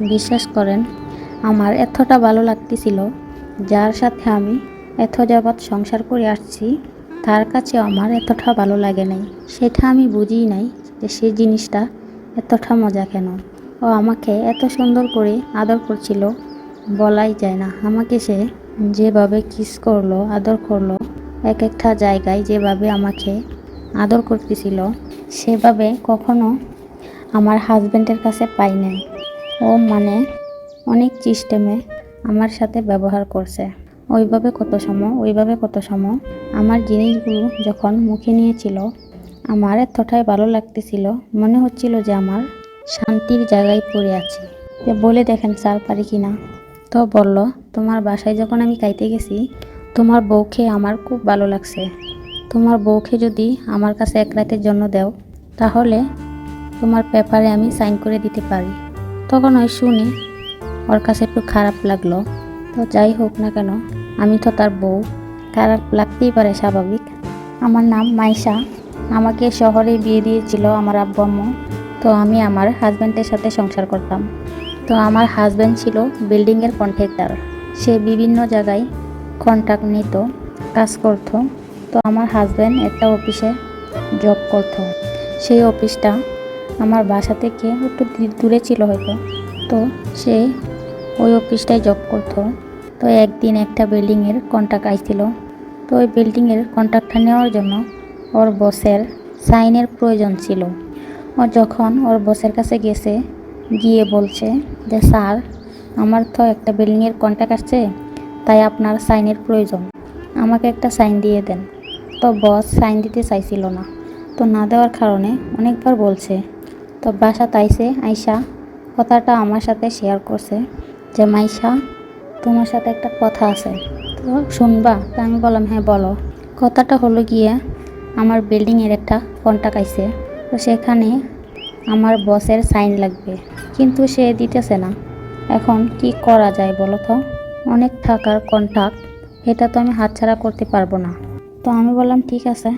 বিশ্বাস করেন, আমার এতটা ভালো লাগতেছিল, যার সাথে আমি এত যাবৎ সংসার করে আসছি, তার কাছে আমার এতটা ভালো লাগে নাই। সেটা আমি বুঝি নাই যে সেই জিনিসটা এতটা মজা কেন। ও আমাকে এত সুন্দর করে আদর করছিল, বলাই যায় না। আমাকে সে যেভাবে কিস করল, আদর করল, এক একটা জায়গায় যেভাবে আমাকে আদর করতেছিল, সেভাবে কখনো আমার হাজব্যান্ডের কাছে পাই নাই। ও মানে অনেক সিস্টেমে আমার সাথে ব্যবহার করছে। ওইভাবে কত সময়, ওইভাবে কত সময়। আমার জিনিসগুলো যখন মুখে নিয়েছিল, আমার এতটাই ভালো লাগতেছিল, মনে হচ্ছিল যে আমার শান্তির জায়গায় পড়ে আছি। যে বলে দেখেন স্যার পারি কি না। তো বলল, তোমার বাসায় যখন আমি খাইতে গেছি, তোমার বউকে আমার খুব ভালো লাগছে। তোমার বউকে যদি আমার কাছে এক রাতের জন্য দাও, তাহলে তোমার পেপারে আমি সাইন করে দিতে পারি। তখন ওই শুনি, ওর কাছে একটু খারাপ লাগল। তো যাই হোক না কেন, আমি তো তার বউ। খারাপ লাগতেই পারে স্বাভাবিক। আমার নাম মাইশা। আমাকে শহরে বিয়ে দিয়েছিল আমার আব্বু আম্মু। তো আমি আমার হাজব্যান্ডের সাথে সংসার করতাম। তো আমার হাজব্যান্ড ছিল বিল্ডিংয়ের কন্ট্রাক্টর সে বিভিন্ন জায়গায় কন্ট্রাক্ট নিত, কাজ করত। তো আমার হাজব্যান্ড একটা অফিসে জব করত। সেই অফিসটা আমার বাসা থেকে একটু দূরে ছিল হয়তো। তো সে ওই অফিসটায় জব করতো। তো একদিন একটা বিল্ডিংয়ের কন্ট্রাক্ট আইছিল। তো ওই বিল্ডিংয়ের কন্ট্রাক্টটা নেওয়ার জন্য ওর বসের সাইনের প্রয়োজন ছিল। ও যখন ওর বসের কাছে গেছে, গিয়ে বলছে যে, স্যার, আমার তো একটা বিল্ডিংয়ের কন্ট্রাক্ট আসছে, তাই আপনার সাইনের প্রয়োজন। আমাকে একটা সাইন দিয়ে দেন। তো বস সাইন দিতে চাইছিল না। তো না দেওয়ার কারণে অনেকবার বলছে তো বাসা তাইছে আইসা কথাটা আমার সাথে শেয়ার করছে যে, মাইশা, তোমার সাথে একটা কথা আছে। তো শুনবা? তো আমি বললাম হ্যাঁ বলো। কথাটা হলো গিয়ে আমার বিল্ডিংয়ের একটা কন্ট্যাক্ট আইছে। তো সেখানে আমার বসের সাইন লাগবে। কিন্তু সে দিতেছে না। এখন কি করা যায় বলো তো? অনেক থাকার কন্ট্যাক্ট এটা তো আমি হাতছাড়া করতে পারব না। তো আমি বললাম, ঠিক আছে,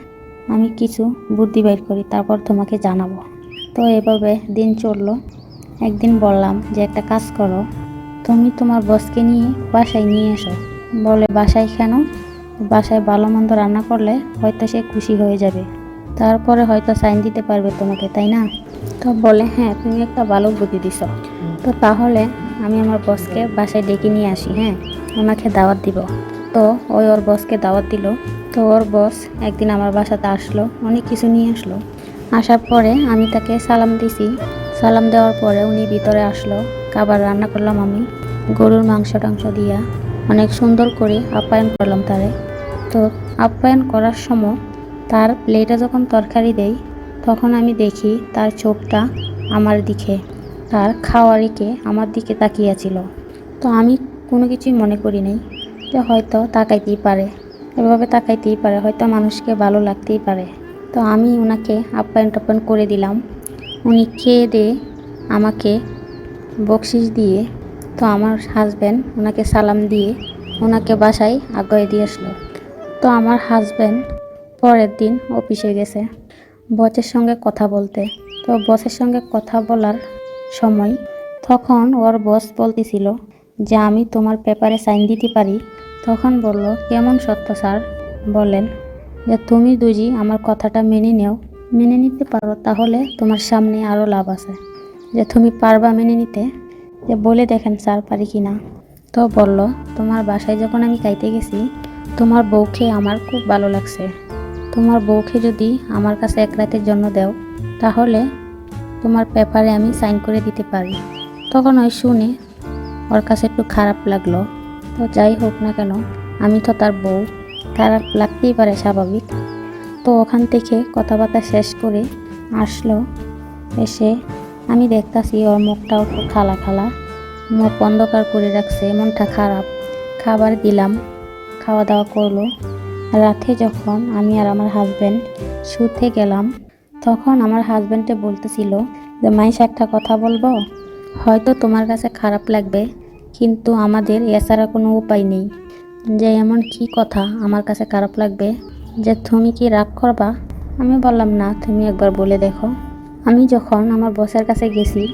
আমি কিছু বুদ্ধি বাইর করি, তারপর তোমাকে জানাব। তো এভাবে দিন চলল। একদিন বললাম যে, একটা কাজ করো, তুমি তোমার বসকে নিয়ে বাসায় নিয়ে এসো। বলে, বাসায় কেন? বাসায় ভালো মন্দ রান্না করলে হয়তো সে খুশি হয়ে যাবে। তারপরে হয়তো সাইন দিতে পারবে তোমাকে, তাই না? তো বলে হ্যাঁ তুমি একটা ভালো বুদ্ধি দিছ। তো তাহলে আমি আমার বসকে বাসায় ডেকে নিয়ে আসি হ্যাঁ? ওনাকে দাওয়াত দিব। তো ওই ওর বসকে দাওয়াত দিল। তো ওর বস একদিন আমার বাসাতে আসলো, অনেক কিছু নিয়ে আসলো। আসার পরে আমি তাকে সালাম দিছি। সালাম দেওয়ার পরে উনি ভিতরে আসলো, খাবার রান্না করলাম আমি, গরুর মাংস টাংস দিয়া। অনেক সুন্দর করে আপ্যায়ন করলাম তারে। তো আপ্যায়ন করার সময় তার প্লেটে যখন তরকারি দেই, তখন আমি দেখি তার চোখটা আমার দিকে, তার খাওয়ারিকে আমার দিকে তাকিয়েছিল। তো আমি কোনো কিছুই মনে করি নাই যে হয়তো তাকাইতেই পারে। এভাবে তাকাইতেই পারে, হয়তো মানুষকে ভালো লাগতেই পারে। তো আমি ওনাকে আপ্যায়ন টাপ্যায়ন করে দিলাম। উনি খেয়ে দিয়ে আমাকে বকশিস দিয়ে, তো আমার হাজব্যান্ড ওনাকে সালাম দিয়ে ওনাকে বাসায় আগ্রহ দিয়ে আসলো। তো আমার হাজব্যান্ড পরের দিন অফিসে গেছে বসের সঙ্গে কথা বলতে। তো বসের সঙ্গে কথা বলার সময় তখন ওর বস বলতেছিল যে, আমি তোমার পেপারে সাইন দিতে পারি? তখন বলল, কেমন সত্য স্যার বলেন। যে তুমি দুজি আমার কথাটা মেনে নেও। মেনে নিতে পারো, তাহলে তোমার সামনে আরও লাভ আছে। যে তুমি পারবা মেনে নিতে, যে বলে দেখেন স্যার পারি কি না তো বলল, তোমার বাসায় যখন আমি খাইতে গেছি, তোমার বউকে আমার খুব ভালো লাগছে। তোমার বউকে যদি আমার কাছে এক রাতের জন্য দাও, তাহলে তোমার পেপারে আমি সাইন করে দিতে পারি। তখন ওই শুনে ওর কাছে একটু খারাপ লাগল। তো যাই হোক না কেন, আমি তো তার বউ। খারাপ লাগতেই পারে স্বাভাবিক। তো ওখান থেকে কথাবার্তা শেষ করে আসলো। এসে আমি দেখতাছি ওর মুখটাও একটু খালা খালা, মুখ অন্ধকার করে রাখছে, মনটা খারাপ। খাবার দিলাম, খাওয়া দাওয়া করল। রাতে যখন আমি আর আমার হাজব্যান্ড শুতে গেলাম, তখন আমার হাজব্যান্ডে বলতেছিল যে, মাইশা, একটা কথা বলব? হয়তো তোমার কাছে খারাপ লাগবে, কিন্তু আমাদের এছাড়া কোনো উপায় নেই। যে এমন কি কথা আমার কাছে খারাপ লাগবে? যে তুমি কি রাগ করবা? আমি বললাম, না, তুমি একবার বলে দেখো। আমি যখন আমার বসের কাছে গেছি,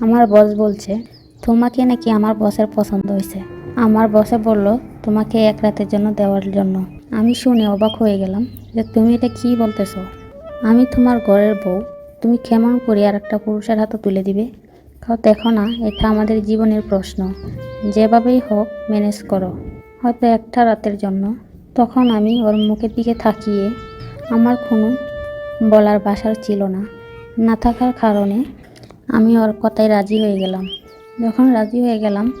আমার বস বলছে, তোমাকে নাকি আমার বসের পছন্দ হয়েছে। আমার বসে বলল, তোমাকে এক রাতের জন্য দেওয়ার জন্য। আমি শুনে অবাক হয়ে গেলাম, যে তুমি এটা কি বলতেছো? আমি, তোমার ঘরের বউ, তুমি কেমন করে আর একটা পুরুষের হাতে তুলে দিবে? কাউ দেখো না, এটা আমাদের জীবনের প্রশ্ন। যেভাবেই হোক, ম্যানেজ করো। হয়তো একটা রাতের জন্য। তখন আমি ওর মুখের দিকে থাকিয়ে আমার কোনো বলার ভাষার ছিল না। না থাকার কারণে আমি ওর কথায় রাজি হয়ে গেলাম। যখন রাজি হয়ে গেলাম,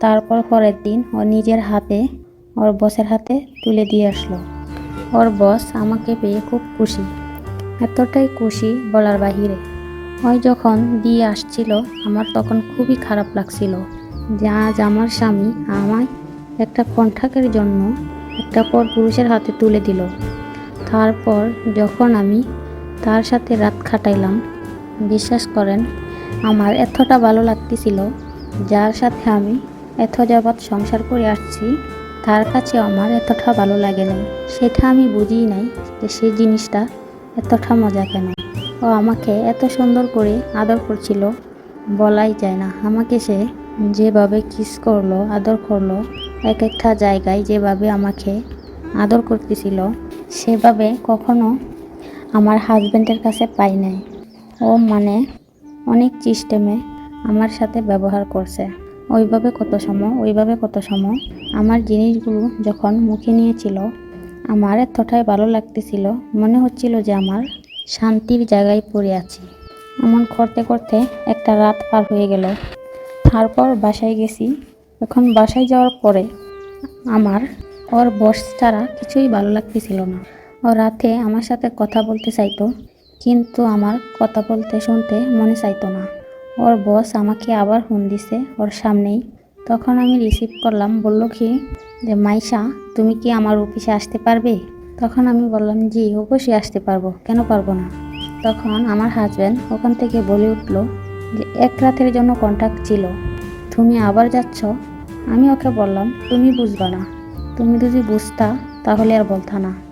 তারপর পরের দিন ও নিজের হাতে ওর বসের হাতে তুলে দিয়ে আসলো। ওর বস আমাকে পেয়ে খুব খুশি। এতটাই খুশি বলার বাহিরে। ওই যখন দিয়ে আসছিল, আমার তখন খুবই খারাপ লাগছিল যে আজ আমার স্বামী আমায় একটা কন্ট্রাক্টের জন্য একটা পর পুরুষের হাতে তুলে দিল। তারপর যখন আমি তার সাথে রাত খাটাইলাম, বিশ্বাস করেন, আমার এতটা ভালো লাগতেছিল, যার সাথে আমি এত যাবৎ সংসার করে আসছি, তার কাছে আমার এতটা ভালো লাগে নাই। সেটা আমি বুঝি নাই যে সেই জিনিসটা এতটা মজা কেন। ও আমাকে এত সুন্দর করে আদর করছিল, বলাই যায় না। আমাকে সে যেভাবে কিস করল, আদর করল এক একটা জায়গায় যেভাবে আমাকে আদর করতেছিল, সেভাবে কখনো আমার হাজব্যান্ডের কাছে পাই নাই। ও মানে অনেক সিস্টেমে আমার সাথে ব্যবহার করছে। ওইভাবে কত সময়, ওইভাবে কত সময় আমার জিনিসগুলো যখন মুখে নিয়েছিল, আমার এতটাই ভালো লাগতেছিল, মনে হচ্ছিল যে আমার শান্তির জায়গায় পড়ে আছি। এমন করতে করতে একটা রাত পার হয়ে গেল। তারপর বাসায় গেছি। এখন বাসায় যাওয়ার পরে আমার ওর বস ছাড়া কিছুই ভালো লাগতেছিল না। ও রাতে আমার সাথে কথা বলতে চাইতো, কিন্তু আমার কথা বলতে শুনতে মনে চাইতো না। ওর বস আমাকে আবার ফোন দিছে ওর সামনেই। তখন আমি রিসিভ করলাম, বলল কি যে, মাইশা, তুমি কি আমার অফিসে আসতে পারবে? তখন আমি বললাম, জি, অবশ্যই আসতে পারব, কেন পারব না? তখন আমার হাজব্যান্ড ওখান থেকে বলে উঠল যে, এক রাতের জন্য কন্ট্যাক্ট ছিল। তুমি আবার যাচ্ছ? আমি ওকে বললাম, তুমি বুঝবা না। তুমি যদি বুঝতা, তাহলে আর বলতা না।